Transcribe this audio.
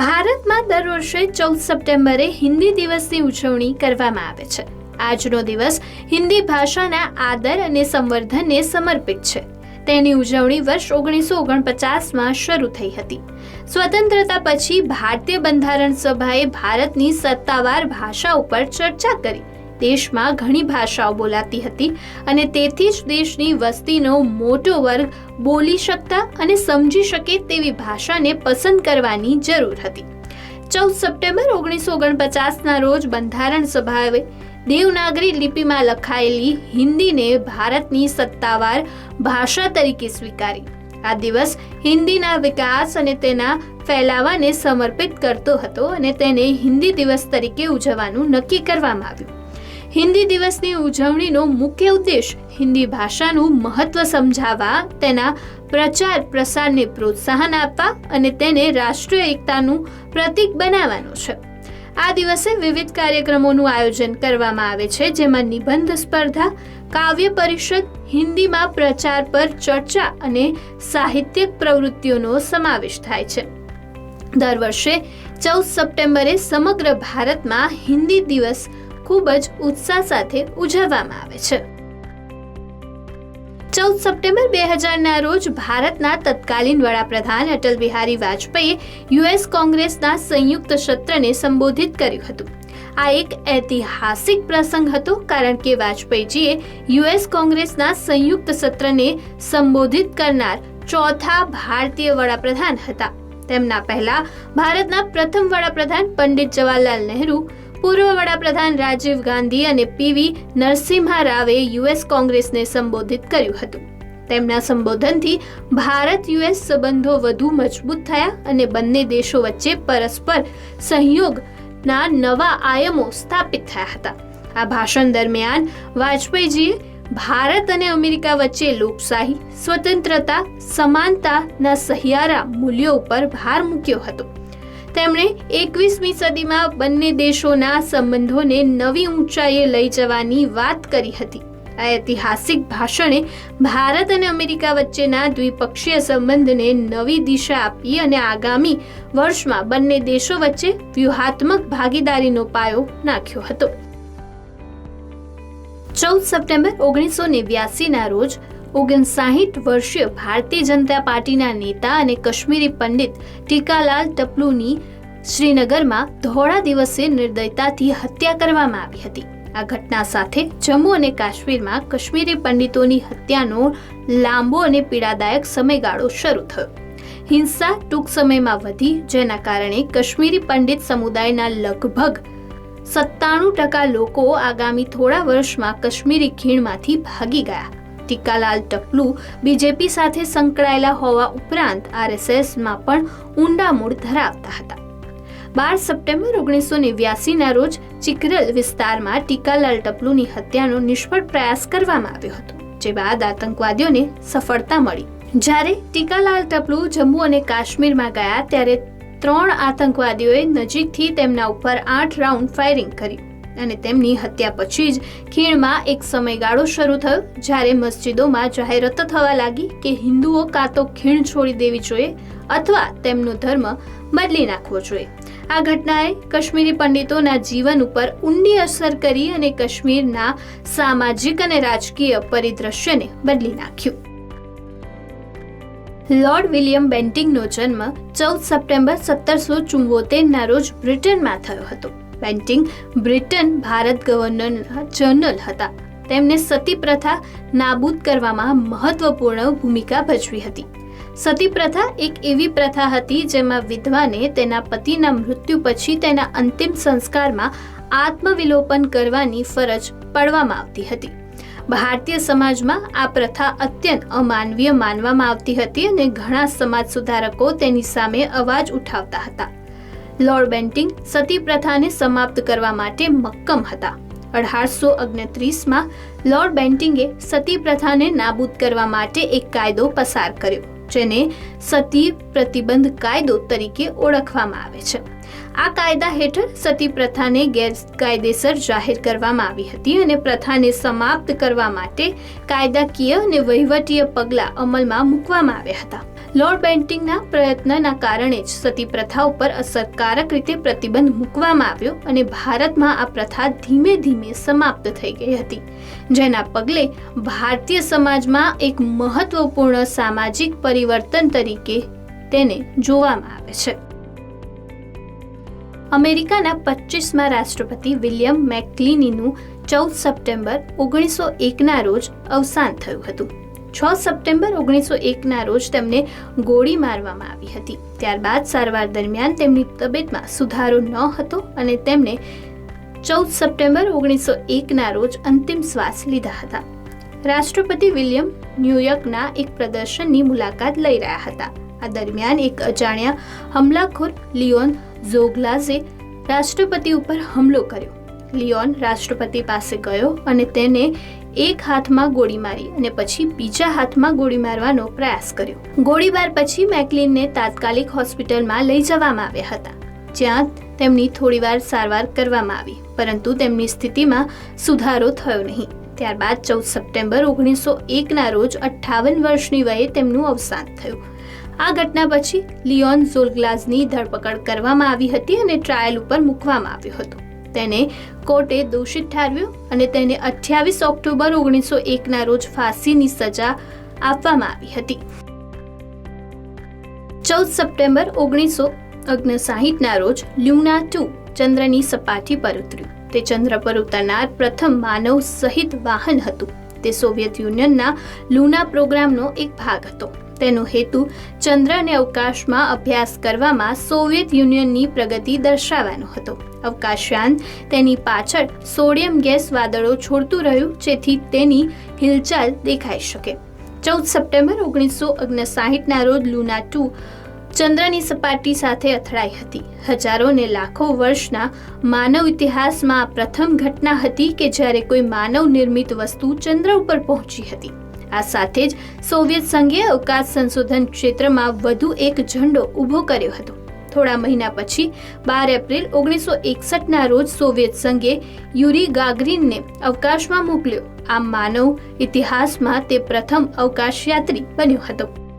ભારતમાં દર વર્ષે ચૌદ સપ્ટેમ્બરે હિન્દી દિવસની ઉજવણી કરવામાં આવે છે. આજનો દિવસ હિન્દી ભાષાના આદર અને સંવર્ધનને સમર્પિત છે. તેની ઉજવણી વર્ષ ઓગણીસો ઓગણપચાસમાં શરૂ થઈ હતી. સ્વતંત્રતા પછી ભારતીય બંધારણ સભાએ ભારતની સત્તાવાર ભાષા ઉપર ચર્ચા કરી. દેશમાં ઘણી ભાષાઓ બોલાતી હતી અને તેથી જ દેશની વસ્તીનો મોટો વર્ગ બોલી શકતા અને સમજી શકે તેવી ભાષાને પસંદ કરવાની જરૂર હતી. ચૌદ સપ્ટેમ્બર ઓગણીસો ઓગણપચાસના રોજ બંધારણ સભાએ દેવનાગરી લિપિમાં લખાયેલી હિન્દીને ભારતની સત્તાવાર ભાષા તરીકે સ્વીકારી. આ દિવસ હિન્દીના વિકાસ અને તેના ફેલાવાને સમર્પિત કરતો હતો અને તેને હિન્દી દિવસ તરીકે ઉજવવાનું નક્કી કરવામાં આવ્યું. હિન્દી દિવસની ઉજવણીનો મુખ્ય ઉદ્દેશ હિન્દી ભાષાનું મહત્વ સમજાવવા, તેના પ્રચાર પ્રસારને પ્રોત્સાહન આપવા અને તેને રાષ્ટ્રીય એકતાનું પ્રતીક બનાવવાનો છે. આ દિવસે વિવિધ કાર્યક્રમોનું આયોજન કરવામાં આવે છે, જેમાં નિબંધ સ્પર્ધા, કાવ્ય પરિષદ, હિન્દીમાં પ્રચાર પર ચર્ચા અને સાહિત્યિક પ્રવૃત્તિઓનો સમાવેશ થાય છે. દર વર્ષે ચૌદ સપ્ટેમ્બરે સમગ્ર ભારતમાં હિન્દી દિવસ ખૂબ જ ઉત્સાહ સાથે ઉજવવામાં આવે છે. ચૌદ સપ્ટેમ્બર બે હજારના રોજ ભારતના તત્કાલીન વડાપ્રધાન અટલ બિહારી વાજપેયીએ યુએસ કોંગ્રેસના સંયુક્ત સત્રને સંબોધિત કર્યું હતું. આ એક ઐતિહાસિક પ્રસંગ હતો કારણ કે વાજપેયીજીએ યુએસ કોંગ્રેસના સંયુક્ત સત્રને સંબોધિત કરનાર ચોથા ભારતીય વડાપ્રધાન હતા. તેમના પહેલા ભારતના પ્રથમ વડાપ્રધાન પંડિત જવાહરલાલ નહેરુ પૂર્વ વડાપ્રધાન રાજીવ ગાંધી અને પીવી નરસિમ્હા રાવે યુએસ કોંગ્રેસને સંબોધિત કર્યું હતું. તેમના સંબોધનથી ભારત યુએસ સંબંધો વધુ મજબૂત થયા અને બંને દેશો વચ્ચે પરસ્પર સહયોગના નવા આયમો સ્થાપિત થયા હતા. આ ભાષણ દરમિયાન વાજપેયીજીએ ભારત અને અમેરિકા વચ્ચે લોકશાહી, સ્વતંત્રતા, સમાનતાના સહિયારા મૂલ્યો ઉપર ભાર મૂક્યો હતો. તેમણે એકવીસમી સદીમાં બંને દેશોના સંબંધોને નવી ઊંચાઈએ લઈ જવાની વાત કરી હતી. આ ઐતિહાસિક ભાષણે ભારત અને અમેરિકા વચ્ચેના દ્વિપક્ષીય સંબંધને નવી દિશા આપી અને આગામી વર્ષમાં બંને દેશો વચ્ચે વ્યૂહાત્મક ભાગીદારીનો પાયો નાખ્યો હતો. ચૌદ સપ્ટેમ્બર ઓગણીસો નેવ્યાસીના રોજ ઓગણસાહીઠ વર્ષીય ભારતીય જનતા પાર્ટીના નેતા અને કશ્મીરી પંડિત ટીકાલાલ ટપલુની શ્રીનગરમાં ધોળા દિવસે નિર્દયતાથી હત્યા કરવામાં આવી હતી. આ ઘટના સાથે જમ્મુ અને કાશ્મીરમાં કશ્મીરી પંડિતોની હત્યાનો લાંબો અને પીડાદાયક સમયગાળો શરૂ થયો. હિંસા ટૂંક સમયમાં વધી, જેના કારણે કશ્મીરી પંડિત સમુદાયના લગભગ સત્તાણું ટકા લોકો આગામી થોડા વર્ષમાં કશ્મીરી ખીણમાંથી ભાગી ગયા. ટીકાલાલ ટપલુ બીજેપી સાથે સંકળાયેલા હોવા ઉપરાંત આરએસએસમાં પણ ઊંડા મૂળ ધરાવતા હતા. બાર સપ્ટેમ્બર ઓગણીસો નેવ્યાસીના રોજ ચિકરલ વિસ્તારમાં ટીકાલાલ ટપલુની હત્યાનો નિષ્ફળ પ્રયાસ કરવામાં આવ્યો હતો, જે બાદ આતંકવાદીઓને સફળતા મળી. જ્યારે ટીકાલાલ ટપલુ જમ્મુ અને કાશ્મીરમાં ગયા, ત્યારે ત્રણ આતંકવાદીઓએ નજીકથી તેમના ઉપર આઠ રાઉન્ડ ફાયરિંગ કર્યું. અને તેમની હત્યા પછી જ ખીણમાં એક સમયગાળો શરૂ થયો, જ્યારે મસ્જિદોમાં જાહેરાતો થવા લાગી કે હિન્દુઓ કાં તો ખીણ છોડી દેવી જોઈએ અથવા તેમનો ધર્મ બદલી નાખવો જોઈએ. આ ઘટનાએ કાશ્મીરી પંડિતોના જીવન ઉપર ઊંડી અસર કરી અને કાશ્મીરના સામાજિક અને રાજકીય પરિદ્રશ્યને બદલી નાખ્યું. લોર્ડ વિલિયમ બેન્ટિંગનો જન્મ ચૌદ સપ્ટેમ્બર સત્તરસો ચુંવોતેરના રોજ બ્રિટનમાં થયો હતો. Bentinck Britain Bharat governor general હતા. તેમને સતી પ્રથા નાબૂદ કરવામાં મહત્વપૂર્ણ ભૂમિકા ભજવી હતી. સતી પ્રથા એક એવી પ્રથા હતી જેમાં વિધવાને તેના પતિના મૃત્યુ પછી તેના અંતિમ સંસ્કારમાં આત્મવિલોપન કરવાની ફરજ પડવામાં આવતી હતી. ભારતીય સમાજમાં આ પ્રથા અત્યંત અમાનવીય માનવામાં આવતી હતી અને ઘણા સમાજ સુધારકો તેની સામે અવાજ ઉઠાવતા હતા. લોર્ડ બેન્ટિંગ સતી પ્રથાને સમાપ્ત કરવા માટે મક્કમ હતા. અઢારસો ઓગણત્રીસમાં લોર્ડ બેન્ટિંગે સતી પ્રથાને નાબૂદ કરવા માટે એક કાયદો પસાર કર્યો, જેને સતી પ્રતિબંધ કાયદો તરીકે ઓળખવામાં આવે છે. આ કાયદા હેઠળ સતી પ્રથાને ગેરકાયદેસર જાહેર કરવામાં આવી હતી અને પ્રથાને સમાપ્ત કરવા માટે કાયદાકીય અને વહીવટીય પગલાં અમલમાં મૂકવામાં આવ્યા હતા. લોર્ડ બેન્ટિંગના પ્રયત્નના કારણે જ સતી પ્રથા ઉપર અસરકારક રીતે પ્રતિબંધ મૂકવામાં આવ્યો અને ભારતમાં આ પ્રથા ધીમે ધીમે સમાપ્ત થઈ ગઈ હતી. જેના પગલે ભારતીય સમાજમાં એક મહત્વપૂર્ણ સામાજિક પરિવર્તન તરીકે તેને જોવામાં આવે છે. અમેરિકાના પચીસમાં રાષ્ટ્રપતિ વિલિયમ મેકલિનીનું ચૌદ સપ્ટેમ્બર ઓગણીસો એકના રોજ અવસાન થયું હતું. છ સપ્ટેમ્બર ઓગણીસો એકના રોજ તેમને ગોળી મારવામાં આવી હતી. ત્યારબાદ સારવાર દરમિયાન તેમની તબિયતમાં સુધારો ન હતો અને તેમને ચૌદ સપ્ટેમ્બર ઓગણીસો એકના રોજ અંતિમ શ્વાસ લીધા હતા. રાષ્ટ્રપતિ વિલિયમ ન્યૂયોર્કના એક પ્રદર્શનની મુલાકાત લઈ રહ્યા હતા. આ દરમિયાન એક અજાણ્યા હમલાખોર લિયોન ઝોગલાઝે રાષ્ટ્રપતિ ઉપર હુમલો કર્યો. લિયોન રાષ્ટ્રપતિ પાસે ગયો અને તેને એક હાથમાં ગોળી મારી અને પછી બીજા હાથમાં ગોળી મારવાનો પ્રયાસ કર્યો. ગોળીબાર પછી મેકલિનને તાત્કાલિક હોસ્પિટલમાં લઈ જવામાં આવ્યા હતા, જ્યાં તેમની થોડીવાર સારવાર કરવામાં આવી, પરંતુ તેમની સ્થિતિમાં સુધારો થયો નહીં. ત્યારબાદ ચૌદ સપ્ટેમ્બર ઓગણીસો એકના રોજ અઠ્ઠાવન વર્ષની વયે તેમનું અવસાન થયું. આ ઘટના પછી લિયોન ઝોલગ્લાઝની ધરપકડ કરવામાં આવી હતી અને ટ્રાયલ ઉપર મૂકવામાં આવ્યો હતો. તેને કોર્ટે દોષિત ઠારવ્યો અને તેને અઠ્યાવીસ ઓક્ટોબર ઓગણીસો એકના રોજ ફાંસીની સજા આપવામાં આવી હતી. ચૌદ સપ્ટેમ્બર ઓગણીસો ઓગણસાહીઠના રોજ લ્યુના ટુ ચંદ્રની સપાટી પર ઉતર્યું. તે ચંદ્ર પર ઉતરનાર પ્રથમ માનવ સહિત વાહન હતું. તે સોવિયત યુનિયનના લુના પ્રોગ્રામનો એક ભાગ હતો. તેનો હેતુ ચંદ્ર અને અવકાશમાં અભ્યાસ કરવામાં સોવિયત યુનિયનની પ્રગતિ દર્શાવવાનો હતો. અવકાશયાન તેની પાછળ સોડિયમ ગેસ વાદળો છોડતું રહ્યું, જેથી તેની હિલચાલ દેખાઈ શકે. ચૌદ સપ્ટેમ્બર ઓગણીસો ઓગણસાહીઠના રોજ લુના ટુ ચંદ્રની સપાટી સાથે અથડાઈ હતી. હજારો ને લાખો વર્ષના માનવ ઇતિહાસમાં પ્રથમ ઘટના હતી કે જ્યારે કોઈ માનવ નિર્મિત વસ્તુ ચંદ્ર ઉપર પહોંચી હતી. આ સાથે જ સોવિયત સંઘે અવકાશ સંશોધન ક્ષેત્રમાં વધુ એક ઝંડો ઊભો કર્યો હતો. થોડા મહિના પછી, બાર એપ્રિલ ઓગણીસો એકસઠના રોજ સોવિયત સંઘે યુરી ગાગરીનને અવકાશમાં મોકલ્યો. આ માનવ ઇતિહાસમાં તે પ્રથમ અવકાશયાત્રી બન્યો હતો.